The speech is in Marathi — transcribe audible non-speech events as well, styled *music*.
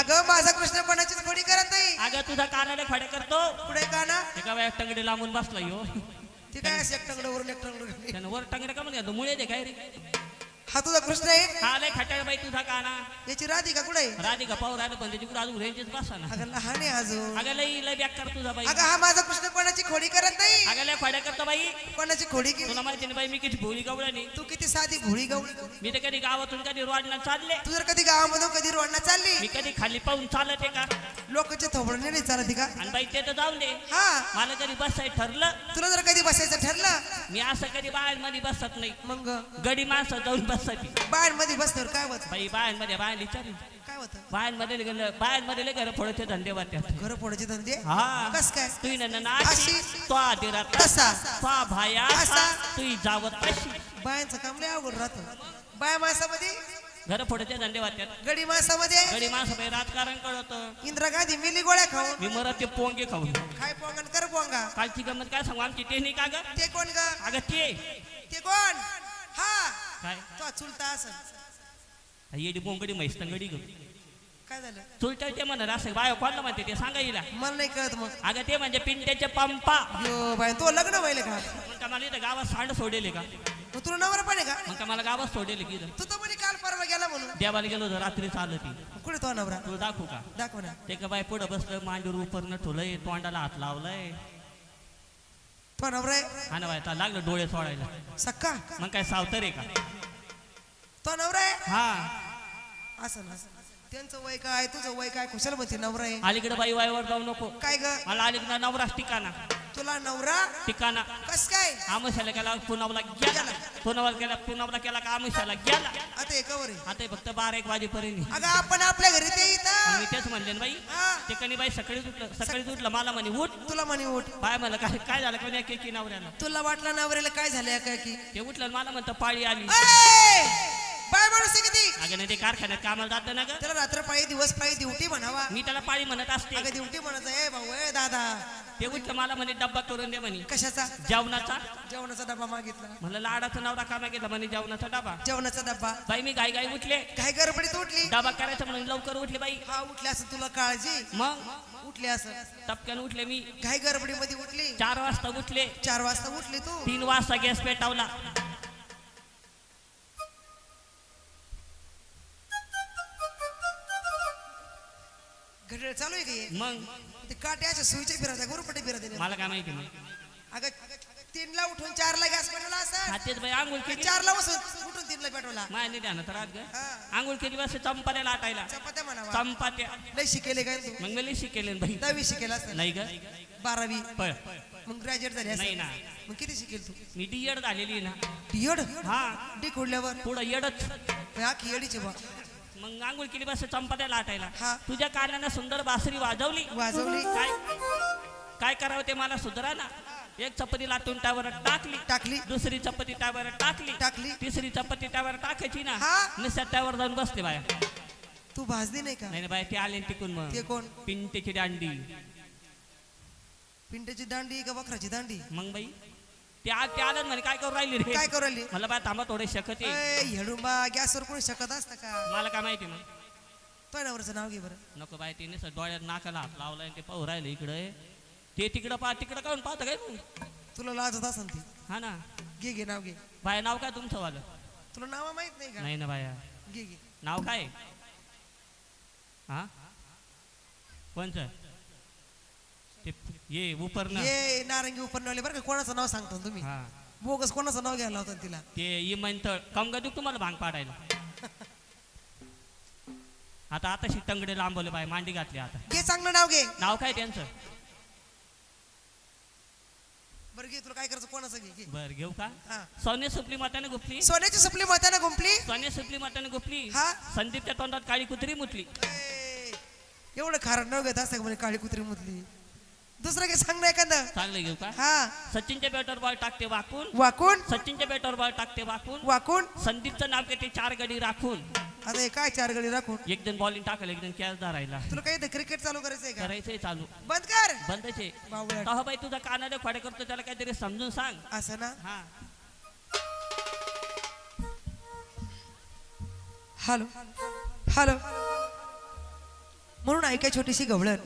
अगं माझा कृष्ण कोणाचीच खोडी करत नाही. अगं तुझा कानाला खडे करतो. पुढे का ना एका वेळा टंगडे लांबून बसला यो. ती काय अशी एकटंगडं वरून एकटंगडं घातली. त्यानं वर टंगडे का म्हणतो मुळे दे काय रे? हा तुझा कृष्ण आहे? हा लय खटाळ बाई तुझा काना. याची राधिका कुठे आहे? राधिका पाहू राहिलं पण त्याची कुठं अजून रेंजच बसा ना. अगं लहान आहे अजून. अगं लई लय बेकार तुझा बाई. अगं हा माझा कृष्ण कोणाची खोडी करत नाही? अगं लय खड्या करतो बाई. कोणाची खोडी केली? तुला माहिती नाही बाई मी किती भोळी गवळणी. तू किती साधी भोळी गवळी मी तर कधी गावातून कधी रोडला चालले. तू जर कधी गावामधून कधी रोडला चालली? मी कधी खाली पाहून चालत आहे का? लोकांच्या थोबडणे नाही चालत का? आणि बाई ते तर जाऊन दे. हा. मला कधी बसाय ठरलं तुला जर कधी बसायचं ठरलं? मी असं कधी बायांमध्ये बसत नाही. मग? गडी माणसं जाऊन बसती बायांमध्ये बसल्यावर काय होत? बाई बायांमध्ये बाया विचारली काय होत? बायांमध्ये गेलं बायांमध्ये लय घर फोडते धंदे वाटतात घर फोडायचे धंदे? हा. कस काय? तुही ना नाशी अशी. तो आदिरा तसा. तो भाया असा. तुही जावत तशी बायांचं काम लय अवघड राहतं. बाया माणसामध्ये घर फोडते धंदे वाटतात गडी माणसामध्ये गडी माणसं बाई राजकारण कळत. इंदिरा गांधी मिली गोळ्या खाऊन. मी मरत ते पोंगे खाऊन. खाय पोंगण? कर पोंगा. कालची गंमत काय सांगू? आमची ते नाही का ग? ते कोण ग? अगं ते. ते कोण? हा. काय? तो चुलता असं येडी बोंगडी म्हैस गडी ग. काय झालं? चुलच्या ते म्हणत असं बायो कोणला म्हणते ते सांगा हिला. मला नाही कळत मग. अगं ते म्हणजे पिंट्याचे पंपा. यो बाय तो लग्न व्हायले का? मग का मला इथं गावात सांड सोडेले का? मग तुला नवरा पण आहे का? मग का मला गावात सोडेले की इथं? तू तर म्हणे काल परवा गेला म्हणून. देवाला गेलो होतो रात्री चाललं ती. कुठे तो नवरा? तुला दाखवू का? दाखव ना. ते का बाय पुढं बसलं मांडूर उपरनं ठेवलंय तोंडाला हात लावलाय. तो नवरा हा ना बाय आता लागलं डोळे सोडायला. सक्का? मग काय सावतर आहे का? तो नवरा हा. असं ना. त्यांचं वय काय तुझं वय काय कुशल म्हणते नवरा. आहे अलीकडे बाई वाईवर जाऊ नको. काय ग? मला अलीकडे नवराच ठिकाणा. तुला नवरा? ठिकाणा. कस काय? आमुष्याला गेला पुनावला गेला. पुनावला गेला पुनावला केला का? आमुष्याला गेला. आता हे कवर आहे आता हे फक्त बारा एक वाजेपर्यंत. अगं आपण आपल्या घरी ते मग इथं मी तेच म्हणले ना बाई हा. ते कणी बाई सकाळीच उठलं सकाळीच उठलं मला म्हणे उठ. तुला म्हणे उठ. बाय मला काय काय झालं कोणी एकी नवऱ्याला? तुला वाटलं नवऱ्याला काय झालं काय की ते उठलं आणि मला म्हणतं पाळी आली. बाय माणूस आहे किती? अगं नाही ते कारखान्यात कामाला जातं ना ग. त्याला रात्र पायी दिवस पायी ड्युटी म्हणावा. मी त्याला पाळी म्हणत असते. अगं ड्युटी म्हणायचं ए भाऊ ए दादा. ते उठलं मला म्हणे डब्बा करून दे म्हणे. कशाचा? जेवणाचा? जेवणाचा डबा मागितला. म्हणलं लाडाचा नवरा का मागितला म्हणे जेवणाचा डबा जेवणाचा डबा बाई मी गाई गाई उठले. काय गडबडीत उठली. डबा करायचा म्हणून लवकर उठले बाई. हा उठली असं तुला काळजी? मग? उठली असं. टपक्यान उठले मी. घाई गडबडीमध्ये उठली. चार वाजता उठले. चार वाजता उठली तू? तीन वाजता गॅस पेटावला. घड्याळ चालू आहे का? मग? ते काटे अशा सुईचे फिरत गुरुपटे फिरत आहे. मला काय माहिती मग? अगं तीनला उठून चारला गॅस पेटवला असं? हातेच बाई आंघोळ केली. चारला बसून उठून तीनला पेटवला. नाही राहत ग. हा. आंघोळ केली बस चंपात्या लाटायला. चपात्या म्हणावा. चंपात्या. लय शिकेले काय तू? मग मी शिकेले ना बाई. दहावी शिकेल असं नाही ग. बारावी. पळ. मग ग्रॅज्युएट झाली नाही ना. मग किती शिकेल तू? मी डीएड झालेली ना. येड हा. डी खोडल्यावर? पुढं येडच आखी येडीचे बा. मग आंघोळ केली बस चंपात्या लाटायला हा. तुझ्या कानानं सुंदर बासरी वाजवली. वाजवली. काय काय करावं ते मला सुधरा ना. एक चपाती लाटून त्यावर टाकली. टाकली. दुसरी चपाती त्यावर टाकली. टाकली. तिसरी चपाती त्यावर टाकायची ना. हा. नुसत्या त्यावर जाऊन बसते बाया. तू भाजली नाही का? नाही बाया ते आले न तिकून मग. ते कोण? पिंटेची दांडी. पिंट्याची दांडी का बकराची दांडी? मग बाई ते आज ते आलं म्हणे काय करू राहिली रे? काय करू राहिली? मला बाय थांबा थोडे शकत हेडुंबा गॅसवर कोणी शकत असतं का? मला काय माहिती मग. तो नाव घे बरं. नको बाय तिने डोळ्यात नाकाला हात लावलाय आणि ते पाहू राहिलं इकडे. ते तिकडं पा तिकडं काऊन पाहतं काय तू तुला लाजत असन ती. हा ना. घे घे नाव घे. बाय नाव काय तुमचं वालं? तुला नाव माहीत नाही का? नाही ना बाया. घे घे. नाव काय? हा? कोणचं? ते ये उपरनं. ये नारंगी उपरणाले बरं का कोणाचं नाव सांगता ना तुम्ही? हा. बोगस कोणाचं नाव घ्यायला होतं तिला? ते इमंतळ कमगा देऊ तुम्हाला भांग पाडायला. *laughs* आता आता टंगडे लांबवले बाय मांडी घातली आता. घे चांगलं नाव घे. नाव काय त्यांचं? बरं घे तुला काय करायचं कोणाचं घे घे. बर घेऊ का? हा. सोने सुपली माताने गुपली? सोन्याची सुपली मताने गुंपली? सोने सुपली माताने गुपली? हा. संदीपच्या तोंडात काळी कुत्री मुतली. ए, एवढं खारट नाव घेत असतं का म्हणे काळी कुत्री मुतली? दुसरं काय सांग ना एखादं. चांगलं घेऊ का? हा. सचिनच्या बॅटर बॉल टाकते वाकून. वाकून? सचिनच्या बॅटर बॉल टाकते वाकून. वाकून? संदीपचं नाव घेते चार गडी राखून. आता हे काय चार गडी राखून? एक जण बॉलिंग टाकलं एक जण कॅच धरायला. तुला काही क्रिकेट चालू करायचंय का? करायचंय चालू. बंद कर. बंदचे बावळट. का बाई तुझा कानाला खोडे करतो त्याला काहीतरी समजून सांग. असं ना? हा. हॅलो. हॅलो. म्हणून ऐका छोटीशी गवळण